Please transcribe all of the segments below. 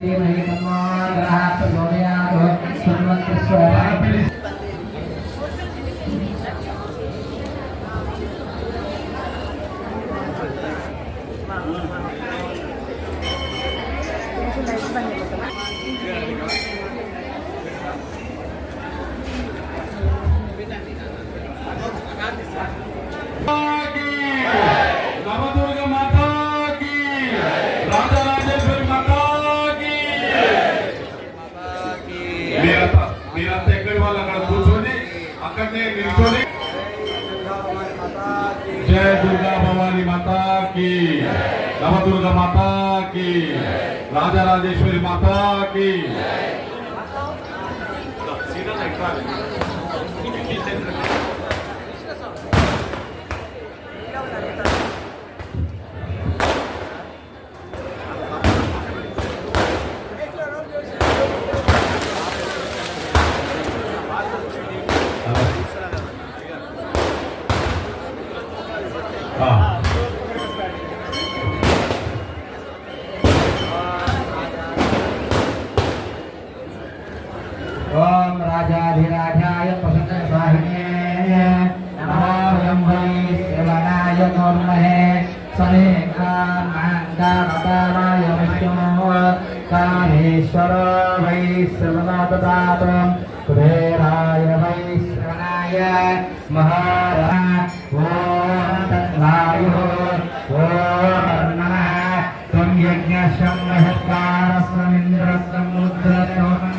నవదుర్గ వాళ్ళు అక్కడ కూర్చొని అక్కడనే నిల్చొని జయ దుర్గా భవాని మాతాకి నవదుర్గ మాతాకి రాజరాజేశ్వరి మాతాకి ఆ. ఓం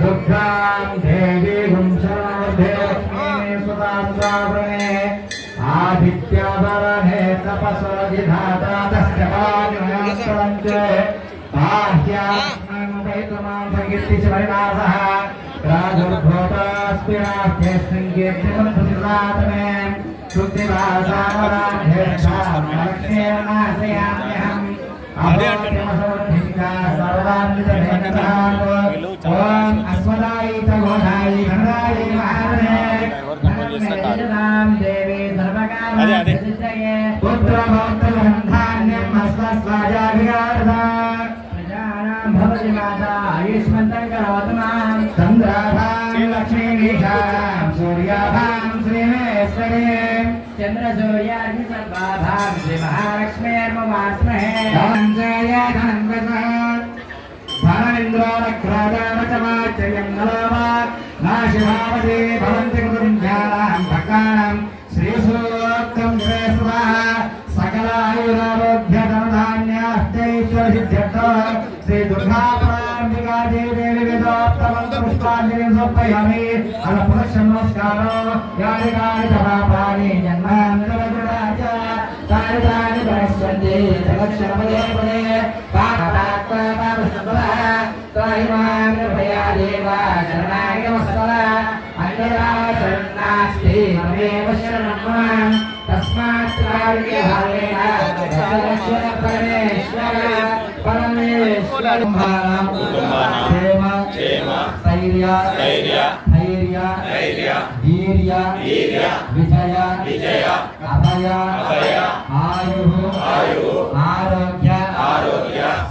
दुर्गां देवी वंशार्धे सुतां सावरणे आदित्यवरणे तपसोऽधिधातातश्चपानिमयस्तरं च बाह्यात्मनुपैतमासङ्कीर्तिशवरिणासः राजभूतास्मिनास्ते सङ्कीर्तिमन्त्रसिद्धातमे शुद्धिभासामराध्यक्षामलक्ष्मेण नाशयाम्यहम् अभोतिमसोऽध्य ओम अस्वदाय गोधाय धनराय महारणे नाम देवी महालक्ष्मी पुत्र भक्त धान्यम अस्वस्वाजाभिगार्धात् प्रजानां भवति माता आयुष्मन्तं करोतु माँ चन्द्राभां लक्ष्मीभीषां सूर्याभां श्रीमेश्वरीं चन्द्रसूर्यार्घि सर्वाभां श्रीमहालक्ष्मीर्ममास्महे धनञ्जय धनञ्जय ఇంద్రాణ్రాణచమాచయం నలామా నాశివామదే భవంతి కుటుంబ్యానాం భక్తానాం శ్రీసూక్తం శ్రేష్ఠ సకలాయురారోగ్యధనధాన్యాష్టైశ్వర్యర్థో శ్రీ దుర్గాపరాంబికా దేవి వేదోత్తమంత పుష్పాంజలి సమర్పయామి అన शरणास्ति ममेव शरणं मां तस्मात् कारुण्यभावेन दशलक्षण परमेश्वर परमेश्वर क्षेम स्थैर्य धैर्य वीर्य विजय अभय आयुः आरोग्य सकल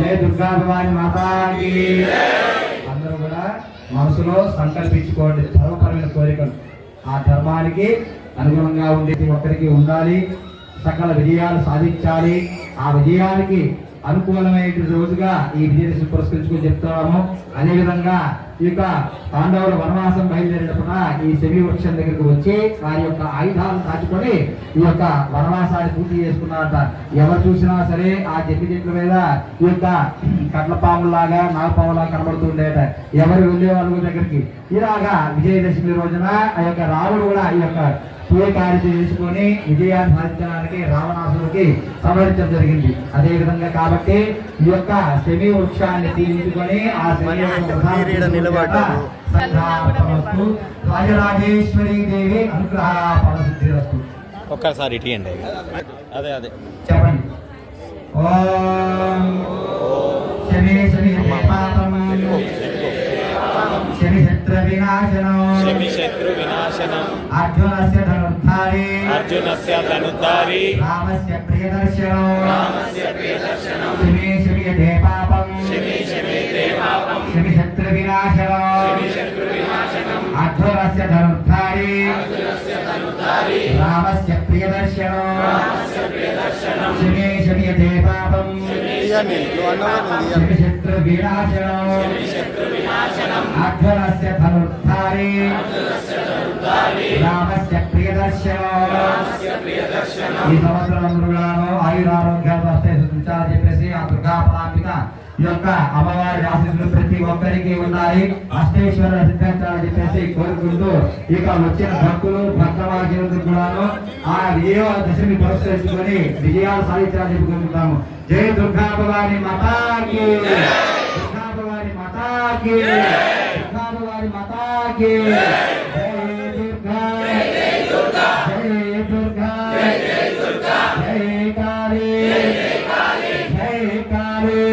జయ దుర్గా భవాని మాతాకి. అందరూ కూడా మనసులో సంకల్పించుకోండి. ధర్మపరమైన కోరికలు. ఆ ధర్మానికి అనుగుణంగా ఉండేది ఒక్కరికి ఉండాలి. సకల విజయాలు సాధించాలి. ఆ విజయానికి అనుకూలమైన రోజుగా ఈ విజయదశమి పురస్కరించుకొని చెప్తున్నాము. అదేవిధంగా ఈ యొక్క పాండవులు వనవాసం బయలుదేరినప్పుడు ఈ శమి వృక్షం దగ్గరకు వచ్చి వారి యొక్క ఆయుధాలను దాచుకొని ఈ యొక్క వనవాసాన్ని పూర్తి చేసుకున్నారట. ఎవరు చూసినా సరే ఆ జగ్గి చెట్ల మీద ఈ యొక్క కట్లపాములాగా నాగపాములాగా కనబడుతుండేట ఎవరు వెళ్ళే వాళ్ళ దగ్గరికి? ఇలాగా విజయదశమి రోజున ఆ యొక్క రాముడు కూడా ఈ యొక్క పూయకారి చేసుకొని విజయాన్ని సాధించడానికి రావణాసుడికి సమరించడం జరిగింది. అదే విధంగా కాబట్టి ఈ యొక్క శమి వృక్షాన్ని తీయించుకొని ఆ రాజరాజేశ్వరి దేవి అనుగ్రహ ఫలసిద్ధిరస్తు ఒక్కసారి ఇటీయండి. అదే అదే. చెప్పండి. ఓం శని శని శని. శత్రు వినాశనం. శమి శత్రు వినాశనం. అర్జునస్య ధనుర్ధారి అర్జునస్య ధనుద్ధారి. రామస్య ప్రియదర్శనం. శమి శమి యదే పాపం. శమి శత్రు వినాశనం. అర్జునస్య ధనుర్ధారి రామస్య ప్రియదర్శనం. శమి శమి యదే పాపం. ఇవన్నీ నువ్వు అన్నవే నువ్వు శమి శత్రు వినాశనం. అర్జునస్య ధనుర్ధారి. రామస్య ప్రియదర్శనం. ఈ సంవత్సరం అందరూ ఆయురారోగ్యాలు వస్తాయి సుఖించాలని చెప్పేసి ఆ దుర్గా పరాంబిక యొక్క అమ్మవారి ఆశీస్సులు ప్రతి ఒక్కరికి ఉండాలి. అష్టేశ్వర సిద్ధించాలని చెప్పేసి కోరుకుంటూ ఇక వచ్చిన భక్తులు భక్తవాక్యులందరూ కూడాను ఆ విజయ దశని పురస్కరించుకొని విజయాలు సాధించాలని చెప్పి కోరుకుంటాము జై దుర్గా భవాని మతాకి. దుర్గా భవాని మాతాకి. మాతాకి జై దుర్గా జై దుర్గా జై కాళీ జై కాళీ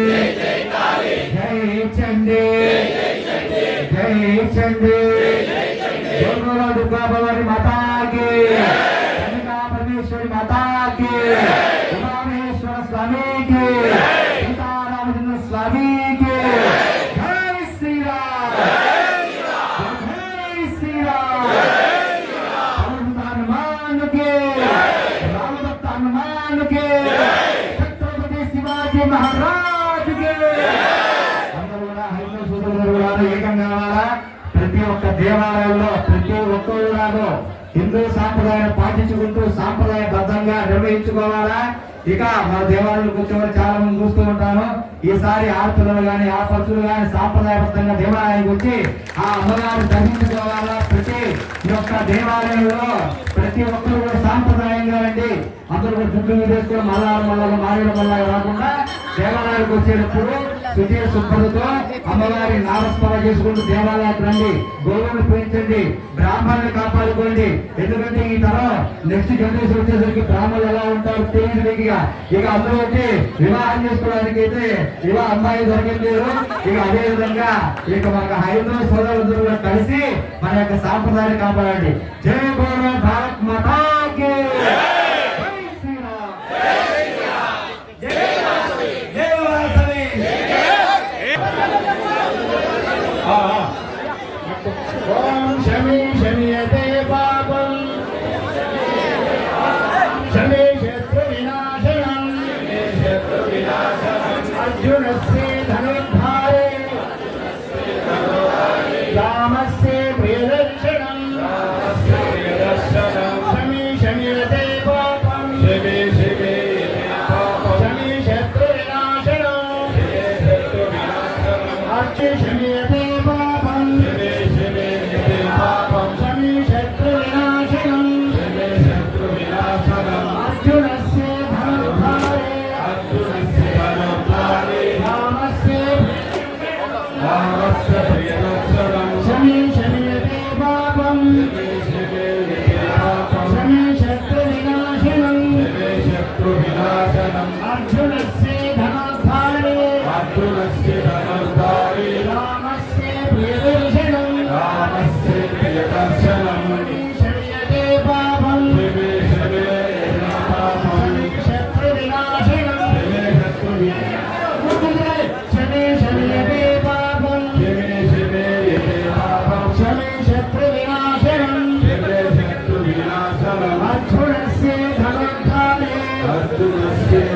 జై చండీ జై చండీ జోగుల దుర్గా భవాని మాతాకి కనకా సాంప్రదాయబద్ధంగా నిర్వహించుకోవాలా? ఇక మన దేవాలయంలో కూర్చోవడం చాలా మంది చూస్తూ ఉంటాను ఈసారి ఆడపిల్లలు కానీ ఆ పక్షులు కానీ సాంప్రదాయబద్ధంగా దేవాలయానికి వచ్చి ఆ అమ్మగారు దర్శించుకోవాలా? ప్రతి యొక్క దేవాలయంలో ప్రతి ఒక్కరు కూడా సాంప్రదాయంగా అండి అందరూ కూడా చుట్టూ వేసుకొని మళ్ళా మళ్ళా మారేడు వల్ల రాకుండా దేవాలయానికి వచ్చేటప్పుడు సుధీర శుభ్రతతో అమ్మవారి నామస్మరణ చేసుకుంటూ దేవాలయానికి రండి. గోవులను పెంచండి బ్రాహ్మణుని కాపాడుకోండి. ఎందుకంటే ఈ తరం నెక్స్ట్ జనరేషన్ వచ్చేసరికి బ్రాహ్మణులు ఎలా ఉంటారు తెలియదు మీకు ఇక. ఇక అందరూ వచ్చి వివాహం చేసుకోవడానికి అయితే వివాహ అమ్మాయి దొరకలేదు ఇక అదే విధంగా ఇక మన హైదరాబాద్ సోదరులందరూ కూడా కలిసి మన యొక్క సాంప్రదాయాన్ని కాపాడండి. జయ గౌరవ భారత్ మాతాకి! Selamat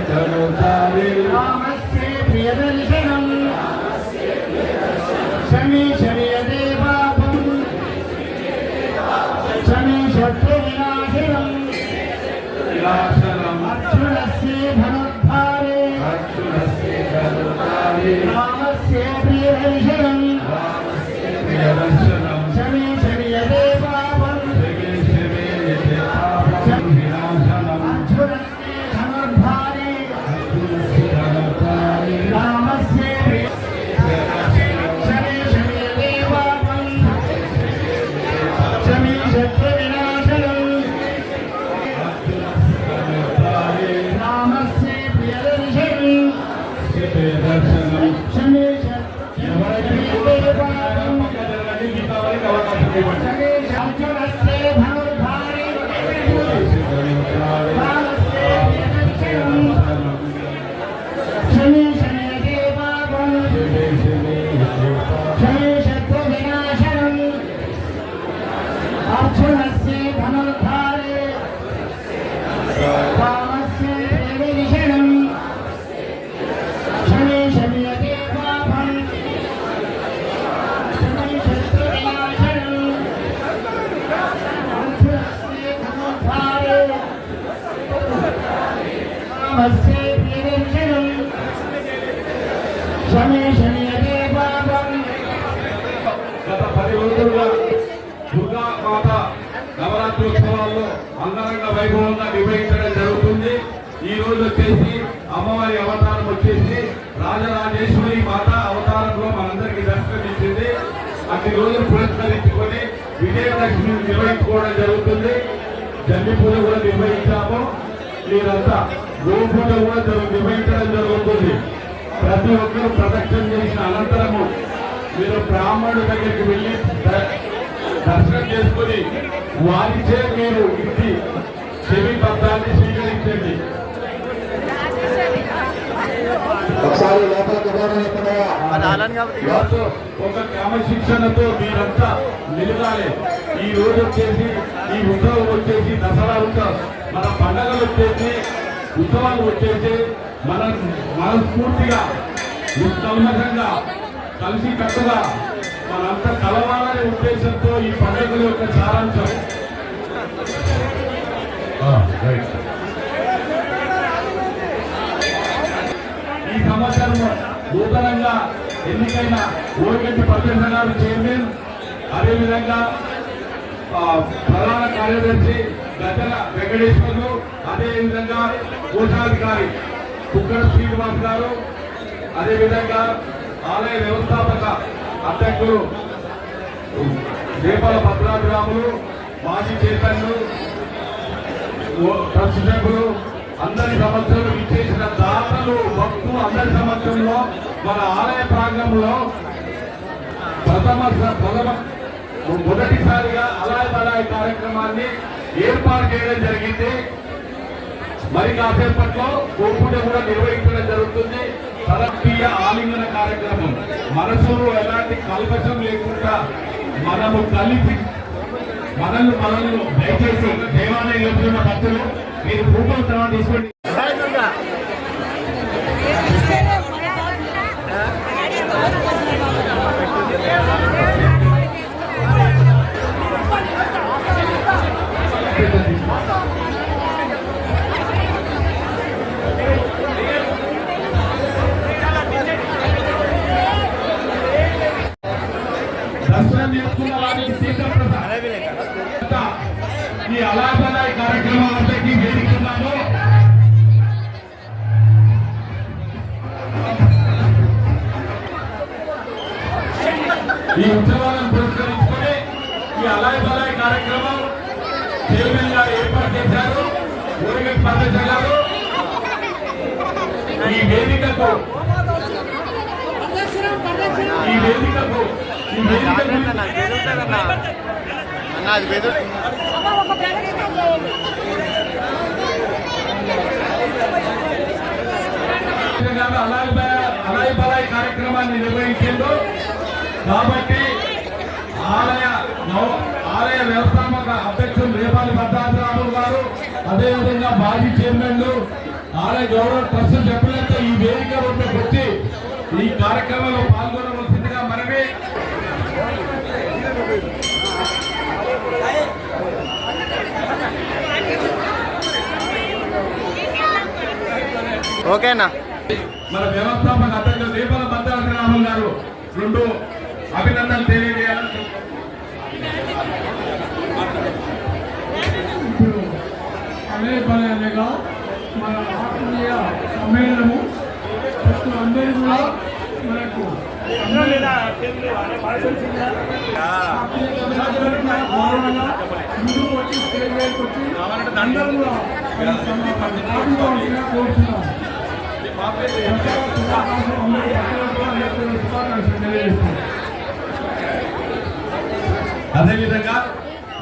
ધનુતારી వైభవాల్లో అంగరంగ వైభవంగా నిర్వహించడం జరుగుతుంది. ఈ రోజు వచ్చేసి అమ్మవారి అవతారం వచ్చేసి రాజరాజేశ్వరి మాత అవతారంలో మనందరికీ దర్శనం ఇచ్చింది అతి రోజు పురస్కరించుకొని విజయదశమి నిర్వహించుకోవడం జరుగుతుంది. జల్లి పూజ కూడా నిర్వహించాము. మీరంతా గోవు పూజ కూడా నిర్వహించడం జరుగుతుంది. ప్రతి ఒక్కరూ ప్రదక్షిణ చేసిన అనంతరము మీరు బ్రాహ్మణుడి దగ్గరికి వెళ్ళి దర్శనం చేసుకుని వారిచే మీరు ఇంటి చెవి పత్రాన్ని స్వీకరించండి. ఒకసారి ఒక క్రమశిక్షణతో మీరంతా నిలగాలి ఈ రోజు వచ్చేసి ఈ ఉత్సవం వచ్చేసి దసరా ఉత్సవం. మన పండగలు వచ్చేసి ఉత్సవాలు వచ్చేసి మన మనస్ఫూర్తిగా ఉత్సవంగా కలిసి కట్టుగా మనంతా కలవాలనే ఉద్దేశంతో ఈ పండుగల యొక్క సారాంశం. ఈ సంవత్సరం నూతనంగా ఎన్నికైన ఓరిగంటి పర్యటన గారు చైర్మన్ అదేవిధంగా ప్రధాన కార్యదర్శి గజల వెంకటేశ్వర్లు అదేవిధంగా కోశాధికారి కుక్కడ శ్రీనివాస్ గారు అదేవిధంగా ఆలయ వ్యవస్థాపక అధ్యక్షులు దీపాల భద్రాభిరాములు మాజీ చైర్మన్లు ట్రస్ట్ సభ్యులు అందరి సమక్షంలో ఇచ్చేసిన దాతలు భక్తులు అందరి సంవత్సరంలో మన ఆలయ ప్రాంగణంలో ప్రథమ ప్రథమ మొదటిసారిగా అలాయ తలాయ కార్యక్రమాన్ని ఏర్పాటు చేయడం జరిగింది. మరి కాసేపట్లో గోపూజ కూడా నిర్వహించడం జరుగుతుంది. సరస్వీయ ఆలింగన కార్యక్రమం. మనసులో ఎలాంటి కల్పశం లేకుండా మనము కలిపి మనల్ని మనల్ని దయచేసి దేవాలయంలో భక్తులు మీరు భూములు తర్వాత తీసుకోండి. వేదికకు ఈ వేదికకు ఈ వేదికకు అన్న అది బెదురు గారు అలాయ్ బలాయ్ కార్యక్రమాన్ని నిర్వహించిండు కాబట్టి ఆలయ ఆలయ వ్యవస్థాపక అధ్యక్షులు రేపాలి భద్రాద్రాము గారు అదేవిధంగా మాజీ చైర్మన్లు ఆలయ గౌరవ ట్రస్ట్ సభ్యులంతా ఈ వేదిక వద్దకు వచ్చి ఈ కార్యక్రమంలో పాల్గొనవలసిందిగా మనమే ఓకేనా మన వ్యవస్థాపక అధ్యక్షులు దీపాల భద్రాద్రి రామన్ గారు రెండు అభినందనలు తెలియజేయాలని అదే పని అనగా మన ఆత్మీయ సమ్మేళనము. ఫస్ట్ అందరూ కూడా మనకు ముందుకు వచ్చి స్టేజ్ అందరూ కూడా కోరుతున్నాం. అదేవిధంగా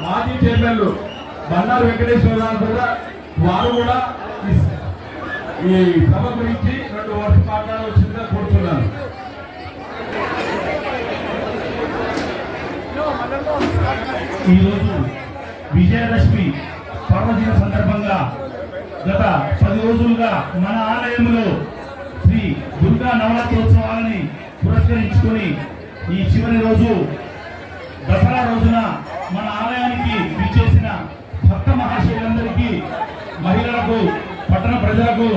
మాజీ చైర్మన్లు బండారు వెంకటేశ్వరరావు కూడా వారు కూడా ఈ- సభ గురించి రెండు వర్షం మాట్లాడవలసిందిగా కోరుతున్నాను. ఈరోజు విజయదశమి పర్వదిన సందర్భంగా గత పది రోజులుగా మన ఆలయంలో శ్రీ దుర్గా నవరాత్రోత్సవాలని పురస్కరించుకొని ఈ చివరి రోజు దసరా రోజున మన ఆలయానికి విచ్చేసిన భక్త మహాశయులందరికీ మహిళలకు పట్టణ ప్రజలకు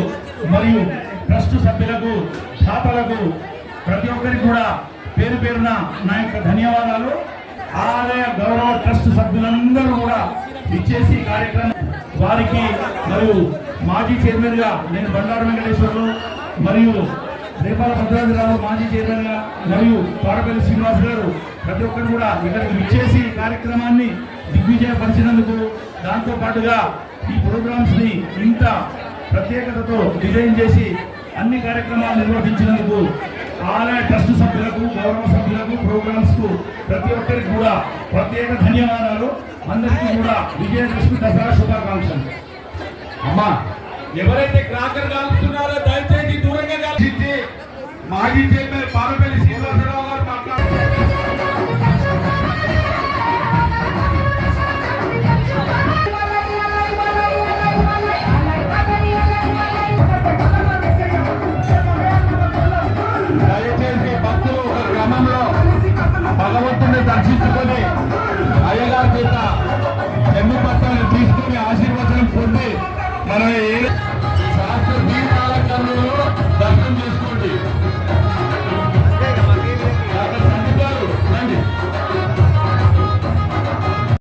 మరియు ట్రస్ట్ సభ్యులకు దాతలకు ప్రతి ఒక్కరికి కూడా పేరు పేరున నా యొక్క ధన్యవాదాలు. ఆలయ గౌరవ ట్రస్ట్ సభ్యులందరూ కూడా ఇచ్చేసి కార్యక్రమం వారికి మరియు మాజీ చైర్మన్గా నేను బండారు వెంకటేశ్వర్లు మరియు రేపాల భద్రాద్రిరావు మాజీ చైర్మన్గా మరియు పాడపల్లి శ్రీనివాస్ గారు ప్రతి ఒక్కరు కూడా ఇక్కడికి విచ్చేసి కార్యక్రమాన్ని దిగ్విజయపరిచినందుకు దాంతో పాటుగా ఈ ప్రోగ్రామ్స్ని ఇంత ప్రత్యేకతతో డిజైన్ చేసి అన్ని కార్యక్రమాలు నిర్వహించినందుకు ఆలయ ట్రస్ట్ సభ్యులకు గౌరవ సభ్యులకు ప్రోగ్రామ్స్కు ప్రతి ఒక్కరికి కూడా ప్రత్యేక ధన్యవాదాలు. అందరికీ కూడా విజయదశమి దసరా శుభాకాంక్షలు. అమ్మా ఎవరైతే క్రాకర్ కాలుస్తున్నారో దయచేసి దూరంగా కాల్చించి మాజీ చైర్మన్ పాలపల్లి శ్రీనివాస మన